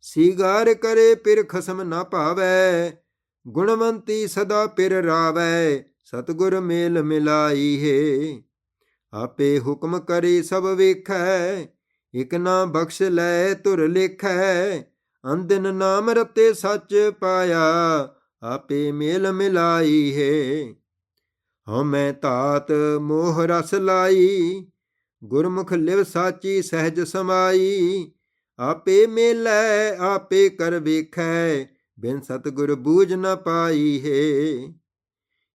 ਸੀਗਾਰ ਕਰੇ ਪਿਰ ਖਸਮ ਨ ਭਾਵੈ ਗੁਣਵੰਤੀ ਸਦਾ ਪਿਰ ਰਾਵੈ, ਸਤਗੁਰ ਮੇਲ ਮਿਲਾਈ ਹੈ। ਆਪੇ ਹੁਕਮ ਕਰੇ ਸਭ ਵੇਖੈ, ਇਕ ਨਾ ਬਖਸ਼ ਲੈ ਤੁਰ ਲੇਖੈ ਅੰਦਨ ਨਾਮ ਰਤੇ ਸੱਚ ਪਾਇਆ, ਆਪੇ ਮੇਲ ਮਿਲਾਈ ਹੈ। ਹਉ ਮੈਂ ਧਾਤ ਮੋਹ ਰਸ ਲਾਈ, ਗੁਰਮੁਖ ਲਿਵ ਸਾਚੀ ਸਹਿਜ ਸਮਾਈ, ਆਪੇ ਮੇਲੈ, ਆਪੇ ਕਰ ਵੇਖੈ, ਬਿਨ ਸਤਗੁਰ ਬੂਝ ਨ ਪਾਈ ਹੈ।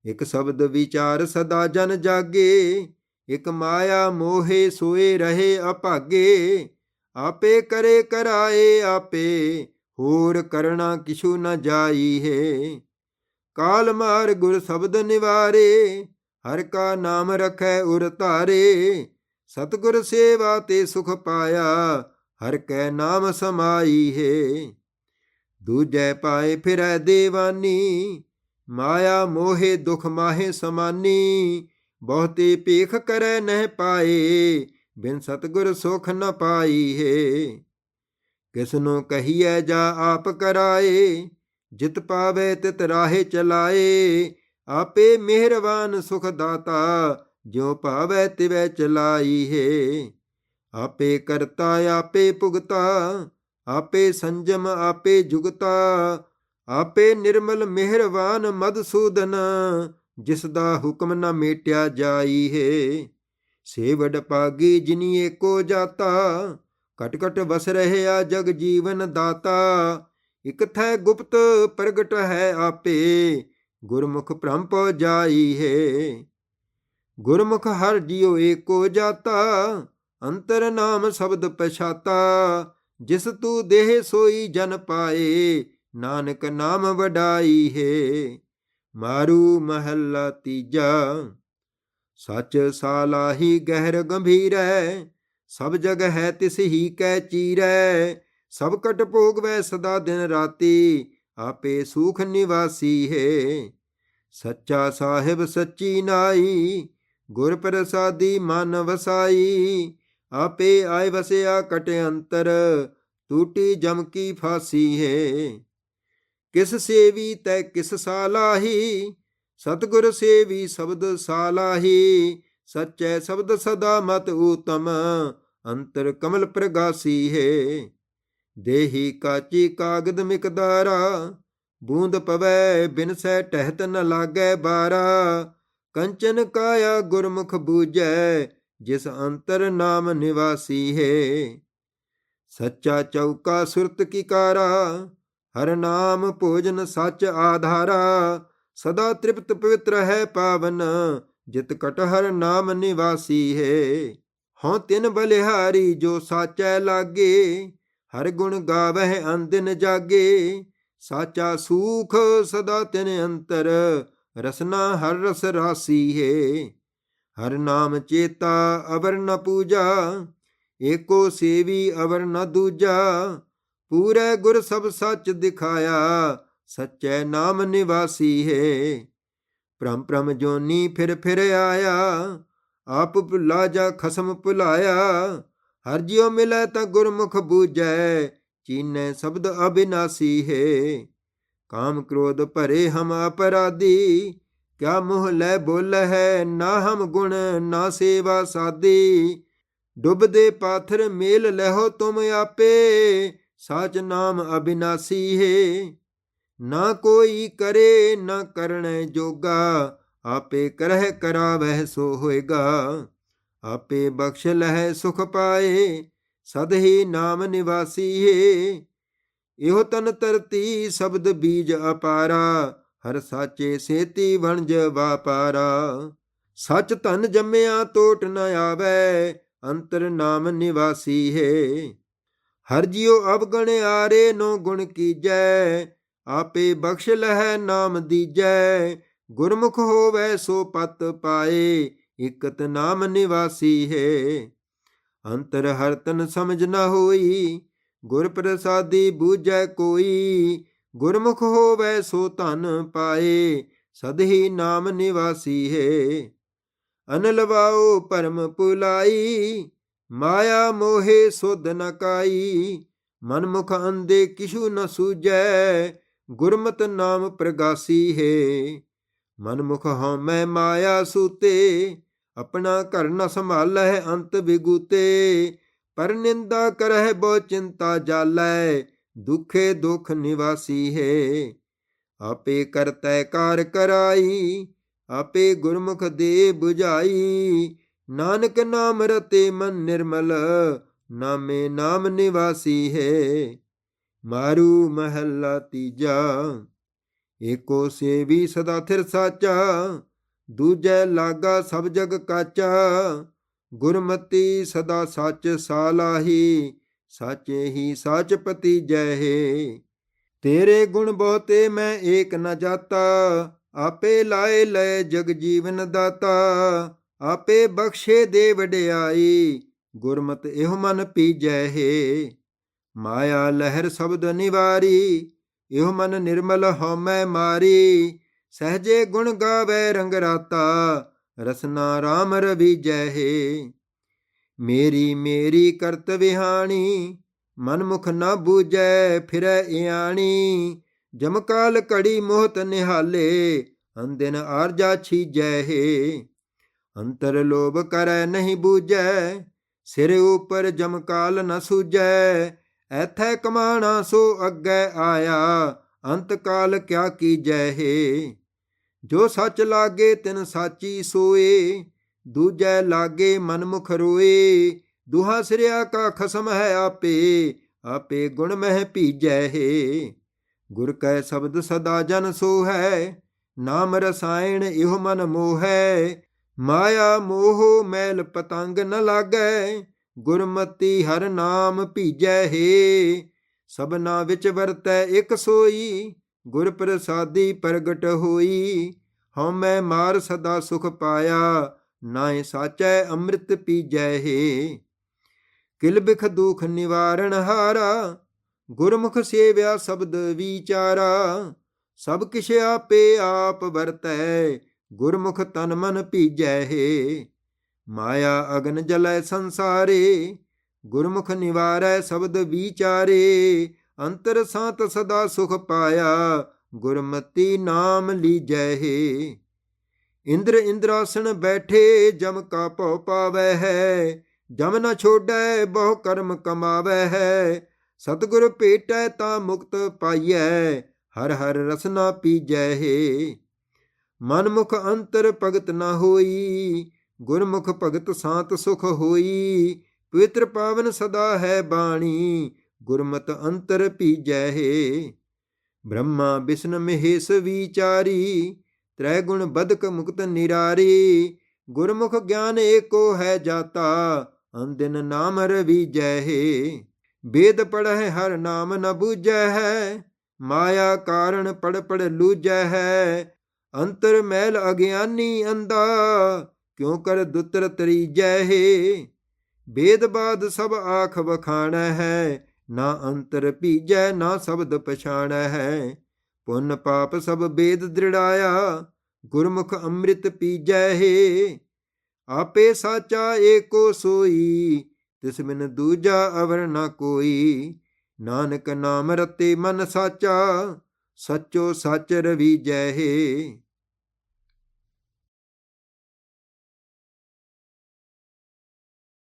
ਇਕ ਸ਼ਬਦ ਵਿਚਾਰ ਸਦਾ ਜਨ ਜਾਗੇ ਇਕ ਮਾਇਆ ਮੋਹੇ ਸੋਏ ਰਹੇ ਅਭਾਗੇ, ਆਪੇ ਕਰੇ ਕਰਾਏ ਆਪੇ, ਹੋਰ ਕਰਣਾ ਕਿਛੂ ਨ ਜਾਈ ਹੈ। ਕਾਲ ਮਾਰ ਗੁਰ ਸ਼ਬਦ ਨਿਵਾਰੇ, ਹਰ ਕਾ ਨਾਮ ਰਖੈ ਉਰ ਧਾਰੇ, ਸਤਗੁਰ ਸੇਵਾ ਤੇ ਸੁਖ ਪਾਇਆ, ਹਰ ਕੈ ਨਾਮ ਸਮਾਈ ਹੈ। ਦੂਜੈ ਪਾਏ ਫਿਰੈ ਦੇਵਾਨੀ, ਮਾਇਆ ਮੋਹੇ ਦੁਖ ਮਾਹੇ ਸਮਾਨੀ ਬਹੁਤੇ ਭੇਖ ਕਰੈ ਨਹਿ ਪਾਏ, ਬਿਨ ਸਤਗੁਰ ਸੁਖ ਨ ਪਾਈ ਹੈ ਕਿਸਨੂੰ ਕਹੀਐ ਜਾ ਆਪ ਕਰਾਏ, ਜਿਤ ਪਾਵੇ ਤਿਤ ਰਾਹੇ ਚਲਾਏ। ਆਪੇ ਮਿਹਰਬਾਨ ਸੁਖ ਦਾਤਾ ਜੋ ਭਾਵੈ ਤਿਵੈ ਚਲਾਈ ਹੈ ਆਪੇ ਕਰਤਾ, ਆਪੇ ਭੁਗਤਾ, ਆਪੇ ਸੰਜਮ, ਆਪੇ ਜੁਗਤਾ। ਆਪੇ ਨਿਰਮਲ ਮਿਹਰਵਾਨ ਮਦਸੂਦਨ ਜਿਸ ਦਾ ਹੁਕਮ ਨਾ ਮੇਟਿਆ ਜਾਈ ਹੈ ਸੇਵੜ ਪਾਗੀ ਜਿਨੀ ਏਕੋ ਜਾਤਾ ਕਟ ਕਟ ਵਸ ਰਹਿਆ ਜਗ ਜੀਵਨ ਦਾਤਾ। ਇਕ ਥੈ ਗੁਪਤ ਪ੍ਰਗਟ ਹੈ ਆਪੇ, ਗੁਰਮੁਖ ਭ੍ਰਮ ਪਉ ਜਾਈ ਹੈ ਗੁਰਮੁਖ ਹਰ ਜਿਉ ਏਕੋ ਜਾਤਾ, ਅੰਤਰ ਨਾਮ ਸ਼ਬਦ ਪਛਾਤਾ। ਜਿਸ ਤੂ ਦੇਹ ਸੋਈ ਜਨ ਪਾਏ, ਨਾਨਕ ਨਾਮ ਵਡਾਈ ਹੈ ਮਾਰੂ ਮਹੱਲਾ ਤੀਜਾ। ਸੱਚ ਸਾਲਾਹੀ ਗਹਿਰ ਗੰਭੀਰੈ ਸਭ ਜਗ ਹੈ ਤਿਸ ਹੀ ਕੈ ਚੀਰੈ ਸਭ ਕਟ ਭੋਗ ਵੈ ਸਦਾ ਦਿਨ ਰਾਤੀ, ਆਪੇ ਸੂਖ ਨਿਵਾਸੀ ਹੈ। ਸੱਚਾ ਸਾਹਿਬ ਸੱਚੀ ਨਾਈ, ਗੁਰ ਪ੍ਰਸਾਦੀ ਮਨ ਵਸਾਈ। ਆਪੇ ਆਏ ਵਸਿਆ ਕਟ ਅੰਤਰ, ਟੂਟੀ ਜਮ ਕੀ ਫਾਸੀ ਹੈ। ਕਿਸ ਸੇਵੀ ਤੈ ਕਿਸ ਸਾਲਾਹੀ? ਸਤਗੁਰ ਸੇਵੀ ਸ਼ਬਦ ਸਾਲਾਹੀ। ਸਚੈ ਸ਼ਬਦ ਸਦਾ ਮਤ ਊਤਮ, ਅੰਤਰ ਕਮਲ ਪ੍ਰਗਾਸੀ ਹੈ। ਦੇਹੀ ਕਾਚੀ ਕਾਗਦ ਮਿਕਦਾਰਾ ਬੂੰਦ ਪਵੈ ਬਿਨ ਸੈ ਟਹਿਤ ਨ ਲਾਗੈ ਬਾਰਾ। ਕੰਚਨ ਕਾਇਆ ਗੁਰਮੁਖ ਬੂਜੈ ਜਿਸ ਅੰਤਰ ਨਾਮ ਨਿਵਾਸੀ ਹੈ। ਸੱਚਾ ਚੌਕਾ ਸੁਰਤ ਕੀ ਕਾਰਾ ਹਰ ਨਾਮ ਭੋਜਨ ਸੱਚ ਆਧਾਰਾ, ਸਦਾ ਤ੍ਰਿਪਤ ਪਵਿੱਤਰ ਹੈ ਪਾਵਨ, ਜਿਤ ਕਟ ਹਰ ਨਾਮ ਨਿਵਾਸੀ ਹੈ। ਹਉ ਤਿਨ ਬਲਿਹਾਰੀ ਜੋ ਸਾਚੈ ਲਾਗੇ, ਹਰ ਗੁਣ ਗਾਵਹਿ ਅੰਦਿਨ ਜਾਗੇ। ਸਾਚਾ ਸੂਖ ਸਦਾ ਤਿਨ ਅੰਤਰ, ਰਸਨਾ ਹਰ ਰਸ ਰਾਸੀ ਹੈ। ਹਰ ਨਾਮ ਚੇਤਾ ਅਵਰ ਨ ਪੂਜਾ, ਏਕੋ ਸੇਵੀ ਅਵਰ ਨ ਦੂਜਾ ਪੂਰੇ ਗੁਰ ਸਭ ਸੱਚ ਦਿਖਾਇਆ, ਸਚੈ ਨਾਮ ਨਿਵਾਸੀ ਹੈ। ਭ੍ਰਮ ਭ੍ਰਮ ਜੋਨੀ ਫਿਰ ਫਿਰ ਆਇਆ, ਆਪ ਭੁਲਾ ਜਾ ਖਸਮ ਭੁਲਾਇਆ, ਹਰ ਜਿਉ ਮਿਲੈ ਤਾਂ ਗੁਰਮੁਖ ਬੂਝੈ, ਚੀਨੈ ਸ਼ਬਦ ਅਬਿਨਾਸੀ ਹੈ। ਕਾਮ ਕ੍ਰੋਧ ਭਰੇ ਹਮ ਅਪਰਾਧੀ, ਕਿਆ ਮੋਹ ਲੈ ਬੋਲ ਹੈ, ਨਾ ਹਮ ਗੁਣ, ਨਾ ਸੇਵਾ ਸਾਦੀ। ਡੁੱਬਦੇ ਪਾਥਰ ਮੇਲ ਲਹੋ ਤੁਮ ਆਪੇ ਸਾਚ ਨਾਮ ਅਬਿਨਾਸੀ ਹੈ। ਨਾ ਕੋਈ ਕਰੇ, ਨਾ ਕਰਣੈ ਜੋਗਾ। ਆਪੇ ਕਰਹਿ ਕਰਾਵਹਿ ਸੋ ਹੋਏਗਾ। ਆਪੇ ਬਖਸ਼ ਲਹਿ ਸੁਖ ਪਾਏ। ਸਦ ਹੀ ਨਾਮ ਨਿਵਾਸੀ ਏ ਇਹੋ ਤਨ ਤਰਤੀ ਸ਼ਬਦ ਬੀਜ ਅਪਾਰਾ। ਹਰ ਸਾਚੇ ਸੇਤੀ ਵਣਜ ਵਾਪਾਰਾ। ਸਚ ਧਨ ਜੰਮਿਆ ਟੋਟ ਨ ਆਵੇ। ਅੰਤਰ ਨਾਮ ਨਿਵਾਸੀ ਹੈ। ਹਰ ਜਿਉ ਅਵਗਣ ਆਰੇ ਨੋ ਗੁਣ ਕੀਜੈ, ਆਪੇ ਬਖਸ਼ ਲਹਿ ਨਾਮ ਦੀਜੈ। ਗੁਰਮੁਖ ਹੋਵੈ ਸੋ ਪਤ ਪਾਏ, ਇਕਤ ਨਾਮ ਨਿਵਾਸੀ ਹੈ। ਅੰਤਰ ਹਰ ਤਨ ਸਮਝ ਨਾ ਹੋਈ, ਗੁਰ ਪ੍ਰਸਾਦੀ ਬੂਝੈ ਕੋਈ। ਗੁਰਮੁਖ ਹੋਵੈ ਸੋ ਧਨ ਪਾਏ, ਸਦ ਹੀ ਨਾਮ ਨਿਵਾਸੀ ਹੈ। ਅਨਲਵਾਓ ਪਰਮ ਪੁਲਾਈ ਮਾਇਆ ਮੋਹੇ ਸੁਧ ਨ ਕਾਈ, ਮਨਮੁਖ ਅੰਦੇ ਕਿਛੂ ਨ ਸੂਝੈ, ਗੁਰਮਤਿ ਨਾਮ ਪ੍ਰਗਾਸੀ ਹੈ। ਮਨਮੁਖ ਹਉਮੈ ਮਾਇਆ ਸੂਤੇ, ਆਪਣਾ ਘਰ ਨ ਸੰਭਾਲੈ ਅੰਤ ਵਿਗੂਤੇ, ਪਰ ਨਿੰਦਾ ਕਰਹਿ ਬਹੁ ਚਿੰਤਾ ਜਾਲੈ, ਦੁਖੇ ਦੁਖ ਨਿਵਾਸੀ ਹੈ। ਆਪੇ ਕਰਤੈ ਕਾਰ ਕਰਾਈ, ਆਪੇ ਗੁਰਮੁਖ ਦੇ 부ਝਾਈ ਨਾਨਕ ਨਾਮ ਰਤੇ ਮਨ ਨਿਰਮਲ, ਨਾਮੇ ਨਾਮ ਨਿਵਾਸੀ ਹੈ। ਮਾਰੂ ਮਹੱਲਾ ਤੀਜਾ, ਏਕੋ ਸੇਵੀ ਸਦਾ ਥਿਰ ਸਾਚਾ, ਦੂਜੈ ਲਾਗਾ ਸਭ ਜਗ ਕਾਚਾ। ਗੁਰਮਤੀ ਸਦਾ ਸੱਚ ਸਾਲਾਹੀ, ਸਾਚੇ ਹੀ ਸਾਚ ਪਤੀ ਜੈ ਹੈ। ਤੇਰੇ ਗੁਣ ਬਹੁਤੇ ਮੈਂ ਏਕ ਨ ਜਾਤਾ, ਆਪੇ ਲਾਏ ਲੈ ਜਗ ਜੀਵਨ ਦਾਤਾ। ਆਪੇ ਬਖਸ਼ੇ ਦੇ ਵਡਿਆਈ, ਗੁਰਮਤ ਇਹੋ ਮਨ ਪੀਜੈ ਹੈ। ਮਾਇਆ ਲਹਿਰ ਸ਼ਬਦ ਨਿਵਾਰੀ, ਇਹੋ ਮਨ ਨਿਰਮਲ ਹਉਮੈ ਮਾਰੀ। ਸਹਜੇ ਗੁਣ ਗਾਵੇ ਰੰਗ ਰਾਤਾ, ਰਸਨਾ RAM ਰਵੀਜੈ ਹੈ। ਮੇਰੀ ਮੇਰੀ ਕਰਤ ਵਿਹਾਣੀ, ਮਨਮੁਖ ਨ ਬੂਝੈ ਫਿਰੈ ਇਆਣੀ। ਜਮਕਾਲ ਕੜੀ ਮੋਹਤ ਨਿਹਾਲੇ ਅੰਦਿਨ ਆਰਜਾ ਛੀਜੈ ਹੈ। ਅੰਤਰ ਲੋਭ ਕਰੈ ਨਹੀਂ ਬੂਝੈ, ਸਿਰ ਉਪਰ ਜਮਕਾਲ ਨ ਸੂਝੈ। ਐਥੈ ਕਮਾਣਾ ਸੋ ਅੱਗੇ ਆਇਆ, ਅੰਤ ਕਾਲ ਕਿਆ ਕੀਜੈ ਹੈ? ਜੋ ਸੱਚ ਲਾਗੇ ਤਿਨ ਸਾਚੀ ਸੋਏ, ਦੂਜੈ ਲਾਗੇ ਮਨਮੁਖ ਰੋਏ। ਦੁਹਾ ਸਿਰਿਆ ਕਾ ਖਸਮ ਹੈ ਆਪੇ ਆਪੇ ਗੁਣ ਮਹਿ ਭੀਜੈ ਹੈ। ਗੁਰ ਕੈ ਸ਼ਬਦ ਸਦਾ ਜਨ ਸੋ ਹੈ ਨਾਮ ਰਸਾਇਣ ਇਹੋ ਮਨ ਮੋਹੈ। ਮਾਇਆ ਮੋਹ ਮੈਲ ਪਤੰਗ ਨ ਲਾਗੈ, ਗੁਰਮਤੀ ਹਰ ਨਾਮ ਭੀਜੈ ਹੈ। ਸਭਨਾ ਵਿੱਚ ਵਰਤੈ ਇਕ ਸੋਈ ਗੁਰ ਪ੍ਰਸਾਦੀ ਪ੍ਰਗਟ ਹੋਈ। ਹਉਮੈ ਮਾਰ ਸਦਾ ਸੁਖ ਪਾਇਆ ਨਾਏ ਸਾਚੈ ਅੰਮ੍ਰਿਤ ਪੀਜੈ ਹੈ। ਕਿਲ ਬਿਖ ਦੁਖ ਨਿਵਾਰਣ ਹਾਰਾ, ਗੁਰਮੁਖ ਸੇਵਿਆ ਸ਼ਬਦ ਵਿਚਾਰਾ। ਸਭ ਕਿਛ ਆਪੇ ਆਪ ਵਰਤੈ ਗੁਰਮੁਖ ਤਨ ਮਨ ਭੀਜੈ ਹੈ। ਮਾਇਆ ਅਗਨ ਜਲੈ ਸੰਸਾਰੇ, ਗੁਰਮੁਖ ਨਿਵਾਰੈ ਸ਼ਬਦ ਵਿਚਾਰੇ। ਅੰਤਰ ਸਾਤ ਸਦਾ ਸੁਖ ਪਾਇਆ, ਗੁਰਮਤੀ ਨਾਮ ਲੀਜੈ ਹੈ। ਇੰਦਰ ਇੰਦਰਾਸਣ ਬੈਠੇ, ਜਮ ਕਾ ਭਉ ਪਾਵੈ ਹੈ। ਜਮ ਨਾ ਛੋੜੈ, ਬਹੁ ਕਰਮ ਕਮਾਵੈ ਹੈ। ਸਤਿਗੁਰ ਭੇਟੈ ਤਾਂ ਮੁਕਤ ਪਾਈਐ, ਹਰ ਹਰ ਰਸਨਾ ਪੀਜੈ ਹੈ। ਮਨਮੁਖ ਅੰਤਰ ਭਗਤ ਨਾ ਹੋਈ, ਗੁਰਮੁਖ ਭਗਤ ਸਾਤ ਸੁਖ ਹੋਈ, ਪਵਿੱਤਰ ਪਾਵਨ ਸਦਾ ਹੈ ਬਾਣੀ, ਗੁਰਮਤ ਅੰਤਰ ਪੀਜੈ ਹੈ। ਬ੍ਰਹਮਾ ਵਿਸ਼ਨ ਮਹੇਸ਼ ਵਿਚਾਰੀ ਤ੍ਰੈ ਗੁਣ ਬਦਕ ਮੁਕਤ ਨਿਰਾਰੀ, ਗੁਰਮੁਖ ਗਿਆਨ ਏਕੋ ਹੈ ਜਾਤਾ, ਅੰਦਿਨ ਨਾਮ ਰਵੀਜੈ ਹੈ। ਵੇਦ ਪੜਹਿ ਹਰ ਨਾਮ ਨ ਬੂਝੈ ਹੈ, ਮਾਇਆ ਕਾਰਣ ਪੜ ਪੜ ਲੂਜੈ ਹੈ ਅੰਤਰ ਮਹਿਲ ਅਗਿਆਨੀ ਅੰਦਾ ਕਿਉ ਕਰ ਦੁਤਰ ਤਰੀਜੈ ਹੈ? ਵੇਦ ਬਾਦ ਸਭ ਆਖ ਵਖਾਣਾ ਹੈ, ਨਾ ਅੰਤਰ ਪੀਜੈ ਨਾ ਸ਼ਬਦ ਪਛਾਣੈ ਹੈ। ਪੁੰਨ ਪਾਪ ਸਭ ਬੇਦ ਦ੍ਰਿੜਾਇਆ, ਗੁਰਮੁਖ ਅੰਮ੍ਰਿਤ ਪੀਜੈ ਹੈ। ਆਪੇ ਸਾਚਾ ਏਕੋ ਸੋਈ, ਤਿਸ ਬਿਨ ਦੂਜਾ ਅਵਰ ਨਾ ਕੋਈ। ਨਾਨਕ ਨਾਮ ਰਤੇ ਮਨ ਸਾਚਾ, ਸੱਚੋ ਸੱਚ ਰਵੀਜੈ ਹੈ।